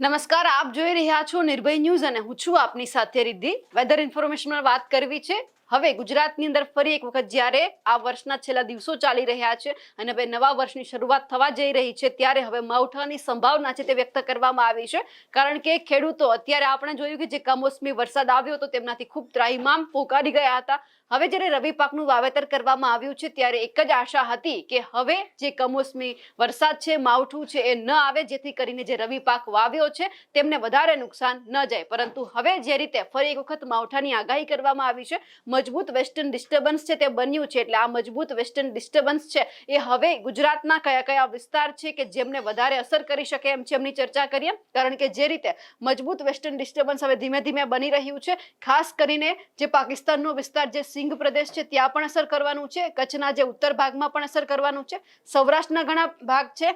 નમસ્કાર, આપ જોઈ રહ્યા છો નિર્ભય ન્યૂઝ અને હું છું આપની સાથે રિદ્ધિ. વેધર ઇન્ફોર્મેશનમાં વાત કરવી છે. હવે ગુજરાતની અંદર ફરી એક વખત જ્યારે આ વર્ષના છેલ્લા દિવસો ચાલી રહ્યા છે અને હવે નવા વર્ષની શરૂઆત થવા જઈ રહી છે, ત્યારે હવે માવઠાની સંભાવના છે તે વ્યક્ત કરવામાં આવી છે. કારણ કે ખેડૂતો, અત્યારે આપણે જોયું કે જે કમોસમી વરસાદ આવ્યો હતો તેમનાથી ખૂબ ત્રાહિમામ પોકારી ગયા હતા. હવે જ્યારે રવિ પાકનું વાવેતર કરવામાં આવ્યું છે, ત્યારે એક જ આશા હતી કે હવે જે કમોસમી વરસાદ છે, માવઠું છે, એ ન આવે, જેથી કરીને જે રવિ પાક વાવ્યો છે, તેમને વધારે નુકસાન ન જાય. પરંતુ હવે જે રીતે ફરી એક વખત માવઠાની આગાહી કરવામાં આવી છે, મજબૂત વેસ્ટર્ન ડિસ્ટર્બન્સ છે તે બન્યું છે, એટલે આ મજબૂત વેસ્ટર્ન ડિસ્ટર્બન્સ છે, એ હવે ગુજરાતના કયા કયા વિસ્તાર છે કે જેમને વધારે અસર કરી શકે એમ છે, એમની ચર્ચા કરીએ. કારણ કે જે રીતે મજબૂત વેસ્ટર્ન ડિસ્ટર્બન્સ હવે ધીમે ધીમે બની રહ્યું છે, ખાસ કરીને જે પાકિસ્તાનનો વિસ્તાર જે સિંધ પ્રદેશ છે, ત્યાં પણ અસર કરવાનું છે. કચ્છના જે ઉત્તર ભાગમાં પણ અસર કરવાનું છે. સૌરાષ્ટ્રના ઘણા ભાગ છે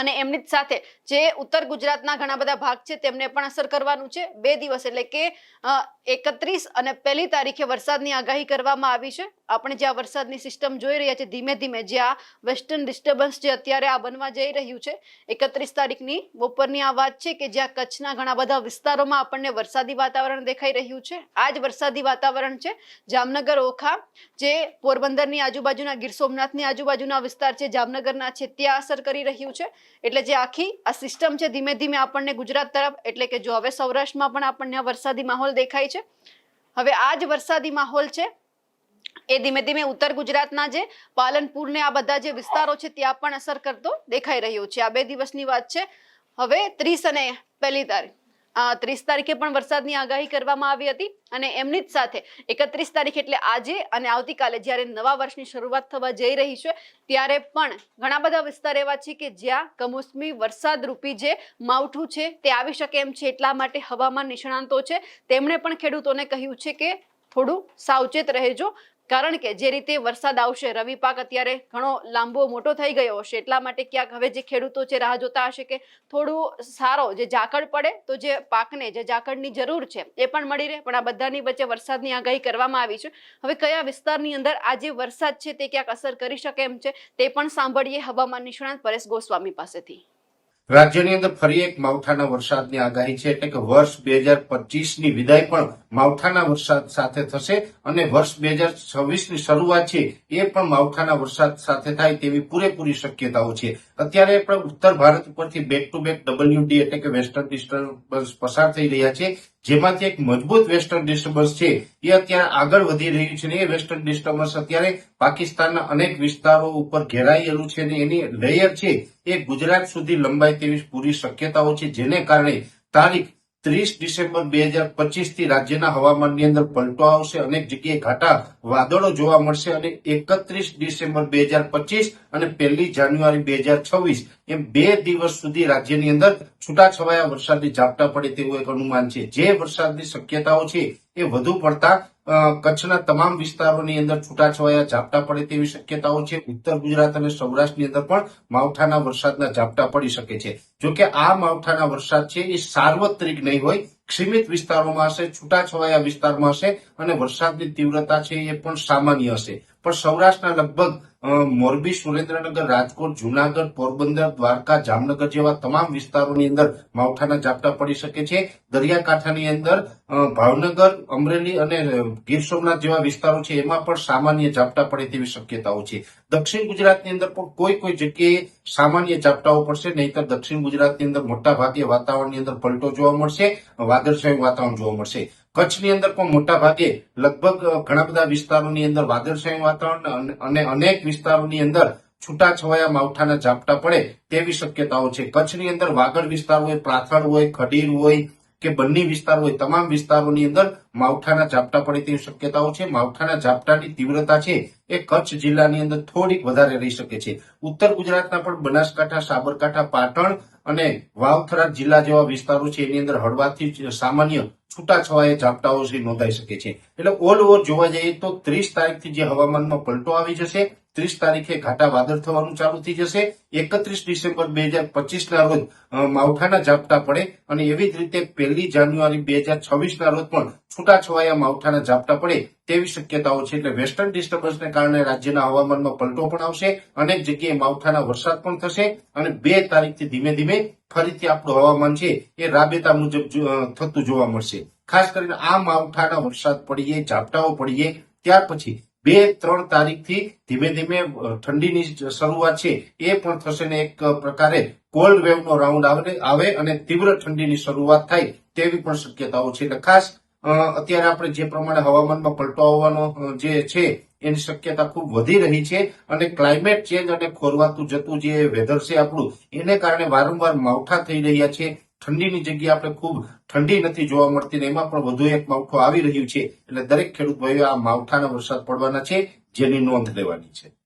અને એમની જ સાથે જે ઉત્તર ગુજરાતના ઘણા બધા ભાગ છે, તેમને પણ અસર કરવાનું છે. બે દિવસ એટલે કે એકત્રીસ અને પહેલી તારીખે વરસાદની આગાહી કરવામાં આવી છે. આપણે જે આ વરસાદની સિસ્ટમ જોઈ રહ્યા છે ધીમે ધીમે જે આ વેસ્ટર્ન ડિસ્ટર્બન્સ જે અત્યારે આ બનવા જઈ રહ્યું છે, એકત્રીસ તારીખની બપોરની આ વાત છે કે જ્યાં કચ્છના ઘણા બધા વિસ્તારોમાં આપણને વરસાદી વાતાવરણ દેખાઈ રહ્યું છે. આ જ વરસાદી વાતાવરણ છે. જામનગર, ઓખા જે પોરબંદરની આજુબાજુના, ગીર સોમનાથની આજુબાજુના વિસ્તાર છે, જામનગરના છે, ત્યાં અસર કરી રહ્યું છે. એટલે જે આખી આ સિસ્ટમ છે, ધીમે ધીમે આપણને ગુજરાત તરફ, એટલે કે જો હવે સૌરાષ્ટ્રમાં પણ આપણને આ વરસાદી માહોલ દેખાય છે. હવે આ જ વરસાદી માહોલ છે એ ધીમે ધીમે ઉત્તર ગુજરાતના જે પાલનપુર ને આ બધા જે વિસ્તારો છે, ત્યાં પણ અસર કરતો દેખાઈ રહ્યો છે. આ બે દિવસની વાત છે. હવે ત્રીસ અને પહેલી તારીખ. ત્રીસ તારીખે પણ વરસાદની આગાહી કરવામાં આવી હતી અને એમની જ સાથે એકત્રીસ તારીખ એટલે આજે અને આવતીકાલે જ્યારે નવા વર્ષની શરૂઆત થવા જઈ રહી છે, ત્યારે પણ ઘણા બધા વિસ્તાર એવા છે કે જ્યાં કમોસમી વરસાદ રૂપી જે માવઠું છે તે આવી શકે એમ છે એટલા માટે હવામાન નિષ્ણાંતો છે. તેમણે પણ ખેડૂતોને કહ્યું છે કે થોડું સાવચેત રહેજો. કારણ કે જે રીતે વરસાદ આવશે, રવિ પાક અત્યારે ઘણો લાંબો મોટો થઈ ગયો હશે, એટલા માટે ક્યાંક હવે જે ખેડૂતો છે રાહ જોતા હશે કે થોડું સારો જે ઝાકળ પડે, તો જે પાકને જે ઝાકળની જરૂર છે, એ પણ મળી રહે. પણ આ બધાની વચ્ચે વરસાદની આગાહી કરવામાં આવી છે. હવે કયા વિસ્તારની અંદર આ જે વરસાદ છે તે ક્યાંક અસર કરી શકે એમ છે, તે પણ સાંભળીએ હવામાન નિષ્ણાંત પરેશ ગોસ્વામી પાસેથી. રાજ્યની અંદર ફરી એક માવઠાના વરસાદની આગાહી છે એટલે કે વર્ષ બે હજાર પચીસની વિદાય પણ માવઠાના વરસાદ સાથે થશે અને વર્ષ બે હજાર છવ્વીસની શરૂઆત છે એ પણ માવઠાના વરસાદ સાથે થાય તેવી પૂરેપૂરી શક્યતાઓ છે. અત્યારે પણ ઉત્તર ભારત ઉપરથી બેક ટુ બેક ડબલ્યુડી એટલે કે વેસ્ટર્ન ડિસ્ટર્બન્સ પસાર થઈ રહ્યા છે. જેમાંથી એક મજબૂત વેસ્ટર્ન ડિસ્ટર્બન્સ છે, એ અત્યારે આગળ વધી રહ્યું છે એ વેસ્ટર્ન ડિસ્ટર્બન્સ અત્યારે પાકિસ્તાનના અનેક વિસ્તારો ઉપર ઘેરાયેલું છે ને એની લેયર છે એ ગુજરાત સુધી લંબાય તેવી પૂરી શક્યતાઓ છે, જેને કારણે તારીખ ત્રીસ ડિસેમ્બર બે હજાર પચીસથી રાજ્યના હવામાનની અંદર પલટો આવશે, અનેક જગ્યાએ ઘાટા વાદળો જોવા મળશે અને એકત્રીસ ડિસેમ્બર બે હજાર પચીસ અને પહેલી જાન્યુઆરી બે હજાર છવ્વીસ એમ બે દિવસ સુધી રાજ્યની અંદર છૂટાછવાયા વરસાદની ઝાપટા પડે તેવું એક અનુમાન છે. જે વરસાદની શક્યતાઓ છે એ વધુ પડતા કચ્છના તમામ વિસ્તારોની અંદર છૂટાછવાયા ઝાપટા પડે તેવી શક્યતાઓ છે. ઉત્તર ગુજરાત અને સૌરાષ્ટ્રની અંદર પણ માવઠાના વરસાદના ઝાપટા પડી શકે છે. જોકે આ માવઠાના વરસાદ છે એ સાર્વત્રિક નહીં હોય સીમિત વિસ્તારોમાં હશે, છૂટાછવાયા વિસ્તારમાં હશે અને વરસાદની તીવ્રતા છે એ પણ સામાન્ય હશે. પણ સૌરાષ્ટ્રના લગભગ મોરબી, સુરેન્દ્રનગર, રાજકોટ, જુનાગઢ, પોરબંદર, દ્વારકા, જામનગર જેવા તમામ વિસ્તારોની અંદર માવઠાના ઝાપટા પડી શકે છે. દરિયાકાંઠાની અંદર ભાવનગર, અમરેલી અને ગીર સોમનાથ જેવા વિસ્તારો છે, એમાં પણ સામાન્ય ઝાપટા પડે તેવી શક્યતાઓ છે. દક્ષિણ ગુજરાતની અંદર પણ કોઈ કોઈ જગ્યાએ સામાન્ય ઝાપટાઓ પડશે, નહીતર દક્ષિણ ગુજરાતની અંદર મોટા ભાગે વાતાવરણની અંદર પલટો જોવા મળશે, વાદળછાયું વાતાવરણ જોવા મળશે. કચ્છની અંદર પણ મોટા ભાગે લગભગ ઘણા બધા વિસ્તારોની અંદર વાદળછાયું વાતાવરણ અને- અને અનેક વિસ્તારોની અંદર છૂટાછવાયા માવઠાના ઝાપટા પડે તેવી શક્યતાઓ છે. કચ્છની અંદર વાગડ વિસ્તાર હોય, પ્રાથળ હોય, ખડીર હોય કે બન્ની વિસ્તાર હોય, તમામ વિસ્તારોની અંદર માવઠાના ઝાપટા પડે તેવી શક્યતાઓ છે. માવઠાના ઝાપટાની તીવ્રતા છે એ કચ્છ જિલ્લાની અંદર થોડીક વધારે રહી શકે છે. ઉત્તર ગુજરાતના પણ બનાસકાંઠા, સાબરકાંઠા, પાટણ અને વાવથરા જિલ્લા જેવા વિસ્તારો છે, એની અંદર હળવાથી સામાન્ય છૂટાછવાયા ઝાપટાઓ નોંધાઈ શકે છે. એટલે ઓલ ઓવર જોવા જઈએ તો ત્રીસ તારીખથી જે હવામાનમાં પલટો આવી જશે, ત્રીસ તારીખે ઘાટા વાદળ થવાનું ચાલુ થઈ જશે, એકત્રીસ ડિસેમ્બર બે હજાર પચીસના રોજ માવઠાના ઝાપટા પડે અને એવી જ રીતે પહેલી જાન્યુઆરી બે હજાર છવ્વીસના રોજ પણ છૂટાછવાયા માવઠાના ઝાપટા પડે તેવી શક્યતાઓ છે એટલે વેસ્ટર્ન ડિસ્ટર્બન્સને કારણે રાજ્યના હવામાનમાં પલટો પણ આવશે, અનેક જગ્યાએ માવઠાના વરસાદ પણ થશે અને બે તારીખથી ધીમે ધીમે ફરીથી આપણું હવામાન છે એ રાબેતા મુજબ થતું જોવા મળશે. ખાસ કરીને આ માવઠાના વરસાદ પડીએ, ઝાપટાઓ પડીએ, ત્યાર પછી બે, ત્રણ તારીખથી ધીમે ધીમે ઠંડીની શરૂઆત છે એ પણ થશે ને એક પ્રકારે કોલ્ડ વેવનો રાઉન્ડ આવે અને તીવ્ર ઠંડીની શરૂઆત થાય તેવી પણ શક્યતાઓ છે. એટલે ખાસ અત્યારે આપણે જે પ્રમાણે હવામાનમાં પલટો આવવાનો જે છે, એની શક્યતા ખૂબ વધી રહી છે અને ક્લાઇમેટ ચેન્જ અને ખોરવાતું જતું જે વેધર છે આપણું, એને કારણે વારંવાર માવઠા થઈ રહ્યા છે. ઠંડીની જગ્યાએ આપણે ખૂબ ઠંડી નથી જોવા મળતી ને એમાં પણ વધુ એક માવઠું આવી રહ્યું છે. એટલે દરેક ખેડૂત ભાઈઓ આ માવઠાના વરસાદ પડવાના છે, જેની નોંધ લેવાની છે.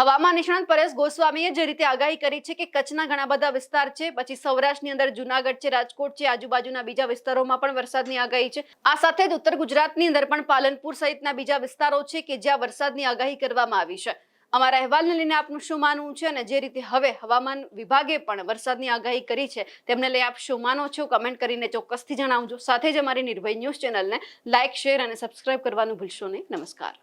હવામાન નિષ્ણાંત પરેશ ગોસ્વામીએ જે રીતે આગાહી કરી છે કે કચ્છના ઘણા બધા વિસ્તાર છે, પછી સૌરાષ્ટ્રની અંદર જુનાગઢ છે, રાજકોટ છે, આજુબાજુના બીજા વિસ્તારોમાં પણ વરસાદની આગાહી છે. આ સાથે જ ઉત્તર ગુજરાતની અંદર પણ પાલનપુર સહિતના બીજા વિસ્તારો છે કે જ્યાં વરસાદની આગાહી કરવામાં આવી છે. અમારા અહેવાલને લઈને આપનું શું માનવું છે અને જે રીતે હવે હવામાન વિભાગે પણ વરસાદની આગાહી કરી છે, તેમને લઈ આપ શું માનો છો? કમેન્ટ કરીને ચોક્કસથી જણાવજો. સાથે જ અમારી નિર્ભય ન્યૂઝ ચેનલને લાઇક, શેર અને સબસ્ક્રાઇબ કરવાનું ભૂલશો નહીં. નમસ્કાર.